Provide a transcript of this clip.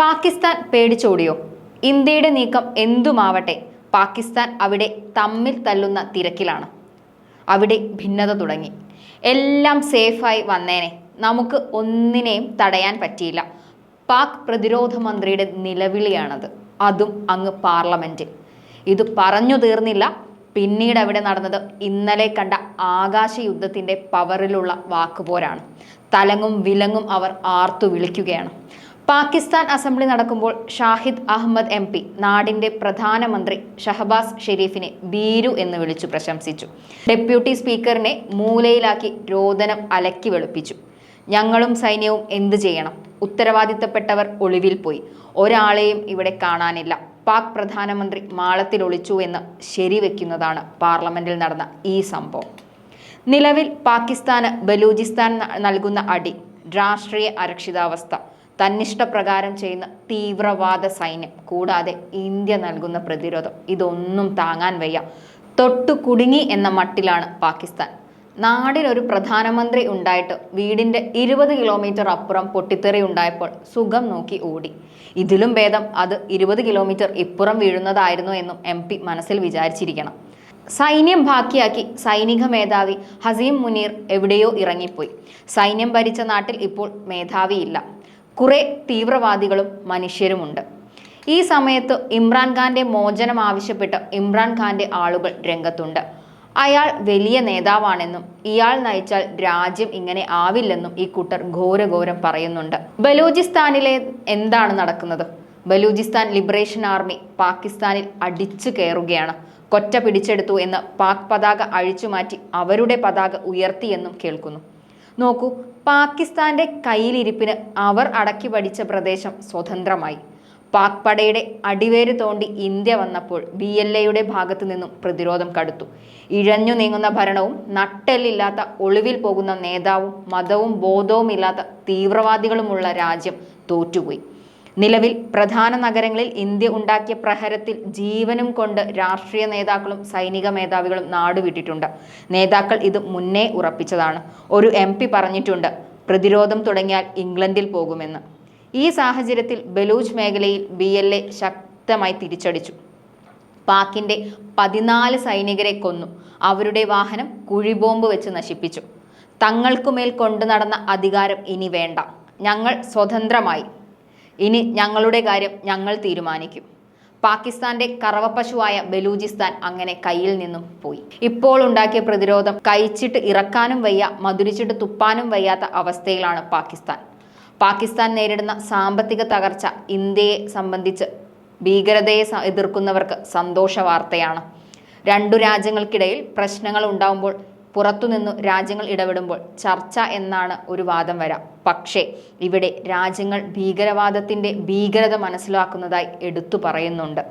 പാകിസ്ഥാൻ പേടിച്ചോടിയോ? ഇന്ത്യയുടെ നീക്കം എന്തുമാവട്ടെ പാകിസ്ഥാൻ അവിടെ തമ്മിൽ തല്ലുന്ന തിരക്കിലാണ്. അവിടെ ഭിന്നത തുടങ്ങി. എല്ലാം സേഫായി വന്നേനെ. നമുക്ക് ഒന്നിനെയും തടയാൻ പറ്റിയില്ല. പാക് പ്രതിരോധ മന്ത്രിയുടെ നിലവിളിയാണത്. അതും അങ്ങ് പാർലമെന്റിൽ. ഇത് പറഞ്ഞു തീർന്നില്ല. പിന്നീട് അവിടെ നടന്നത് ഇന്നലെ കണ്ട ആകാശ യുദ്ധത്തിന്റെ പവറിലുള്ള വാക്കുപോരാണ് തലങ്ങും വിലങ്ങും അവർ ആർത്തു വിളിക്കുകയാണ്. പാകിസ്ഥാൻ അസംബ്ലി നടക്കുമ്പോൾ ഷാഹിദ് അഹമ്മദ് എം പി നാടിന്റെ പ്രധാനമന്ത്രി ഷഹബാസ് ഷെരീഫിനെ ബീരു എന്ന് വിളിച്ചു പ്രശംസിച്ചു. ഡെപ്യൂട്ടി സ്പീക്കറിനെ മൂലയിലാക്കി രോദനം അലക്കി വെളുപ്പിച്ചു. ഞങ്ങളും സൈന്യവും എന്തു ചെയ്യണം? ഉത്തരവാദിത്തപ്പെട്ടവർ ഒളിവിൽ പോയി. ഒരാളെയും ഇവിടെ കാണാനില്ല. പാക് പ്രധാനമന്ത്രി മാളത്തിൽ ഒളിച്ചു എന്ന് ശരിവെക്കുന്നതാണ് പാർലമെന്റിൽ നടന്ന ഈ സംഭവം. നിലവിൽ പാകിസ്ഥാന് ബലൂചിസ്ഥാൻ നൽകുന്ന അടി രാഷ്ട്രീയ അരക്ഷിതാവസ്ഥ തന്നിഷ്ടപ്രകാരം ചെയ്യുന്ന തീവ്രവാദ സൈന്യം കൂടാതെ ഇന്ത്യ നൽകുന്ന പ്രതിരോധം. ഇതൊന്നും താങ്ങാൻ വയ്യ. തൊട്ടു കുടുങ്ങി എന്ന മട്ടിലാണ് പാകിസ്ഥാൻ. നാടിനൊരു പ്രധാനമന്ത്രി ഉണ്ടായിട്ട് വീടിന്റെ ഇരുപത് കിലോമീറ്റർ അപ്പുറം പൊട്ടിത്തെറി ഉണ്ടായപ്പോൾ സുഖം നോക്കി ഓടി. ഇതിലും ഭേദം അത് ഇരുപത് കിലോമീറ്റർ ഇപ്പുറം വീഴുന്നതായിരുന്നു എന്നും എം മനസ്സിൽ വിചാരിച്ചിരിക്കണം. സൈന്യം ബാക്കിയാക്കി സൈനിക മേധാവി ഹസീം മുനീർ എവിടെയോ ഇറങ്ങിപ്പോയി. സൈന്യം ഭരിച്ച നാട്ടിൽ ഇപ്പോൾ മേധാവിയില്ല. കുറെ തീവ്രവാദികളും മനുഷ്യരുമുണ്ട്. ഈ സമയത്ത് ഇമ്രാൻഖാന്റെ മോചനം ആവശ്യപ്പെട്ട് ഇമ്രാൻഖാന്റെ ആളുകൾ രംഗത്തുണ്ട്. അയാൾ വലിയ നേതാവാണെന്നും ഇയാൾ നയിച്ചാൽ രാജ്യം ഇങ്ങനെ ആവില്ലെന്നും ഈ കൂട്ടർ ഘോരഘോരം പറയുന്നുണ്ട്. ബലൂചിസ്ഥാനിലെ എന്താണ് നടക്കുന്നത്? ബലൂചിസ്ഥാൻ ലിബറേഷൻ ആർമി പാകിസ്ഥാനിൽ അടിച്ചു കയറുകയാണ്. കൊറ്റ പിടിച്ചെടുത്തു എന്ന് പാക് പതാക അഴിച്ചുമാറ്റി അവരുടെ പതാക ഉയർത്തിയെന്നും കേൾക്കുന്നു. നോക്കൂ പാകിസ്ഥാന്റെ കയ്യിലിരിപ്പിന് അവർ അടക്കി പഠിച്ച പ്രദേശം സ്വതന്ത്രമായി. പാക് പടയുടെ അടിവേര് തോണ്ടി ഇന്ത്യ വന്നപ്പോൾ ബി എൽ എയുടെ ഭാഗത്തു നിന്നും പ്രതിരോധം കടുത്തു. ഇഴഞ്ഞു നീങ്ങുന്ന ഭരണവും നട്ടെല്ലില്ലാത്ത ഒളിവിൽ പോകുന്ന നേതാവും മതവും ബോധവും ഇല്ലാത്ത തീവ്രവാദികളുമുള്ള രാജ്യം തോറ്റുപോയി. നിലവിൽ പ്രധാന നഗരങ്ങളിൽ ഇന്ത്യ ഉണ്ടാക്കിയ പ്രഹരത്തിൽ ജീവനും കൊണ്ട് രാഷ്ട്രീയ നേതാക്കളും സൈനിക മേധാവികളും നാടുവിട്ടിട്ടുണ്ട്. നേതാക്കൾ ഇത് മുന്നേ ഉറപ്പിച്ചതാണ്. ഒരു എം പറഞ്ഞിട്ടുണ്ട് പ്രതിരോധം തുടങ്ങിയാൽ ഇംഗ്ലണ്ടിൽ പോകുമെന്ന്. ഈ സാഹചര്യത്തിൽ ബലൂച്ച് മേഖലയിൽ ബി എൽ എ ശക്തമായി തിരിച്ചടിച്ചു. പാക്കിന്റെ പതിനാല് സൈനികരെ കൊന്നു. അവരുടെ വാഹനം കുഴിബോംബ് വെച്ച് നശിപ്പിച്ചു. തങ്ങൾക്കുമേൽ കൊണ്ടു നടന്ന അധികാരം ഇനി വേണ്ട. ഞങ്ങൾ സ്വതന്ത്രമായി. ഇനി ഞങ്ങളുടെ കാര്യം ഞങ്ങൾ തീരുമാനിക്കും. പാകിസ്ഥാന്റെ കറവപ്പശുവായ ബലൂചിസ്ഥാൻ അങ്ങനെ കയ്യിൽ നിന്നും പോയി. ഇപ്പോൾ ഉണ്ടാക്കിയ പ്രതിരോധം കഴിച്ചിട്ട് ഇറക്കാനും വയ്യ മധുരിച്ചിട്ട് തുപ്പാനും വയ്യാത്ത അവസ്ഥയിലാണ് പാകിസ്ഥാൻ. പാകിസ്ഥാൻ നേരിടുന്ന സാമ്പത്തിക തകർച്ച ഇന്ത്യയെ സംബന്ധിച്ച് ഭീകരതയെ എതിർക്കുന്നവർക്ക് സന്തോഷ വാർത്തയാണ്. രണ്ടു രാജ്യങ്ങൾക്കിടയിൽ പ്രശ്നങ്ങൾ ഉണ്ടാവുമ്പോൾ പുറത്തുനിന്നു രാജ്യങ്ങൾ ഇടപെടുമ്പോൾ ചർച്ച എന്നാണ് ഒരു വാദം വരാം. പക്ഷേ ഇവിടെ രാജ്യങ്ങൾ ഭീകരവാദത്തിന്റെ ഭീകരത മനസ്സിലാക്കുന്നതായി എടുത്തു പറയുന്നുണ്ട്.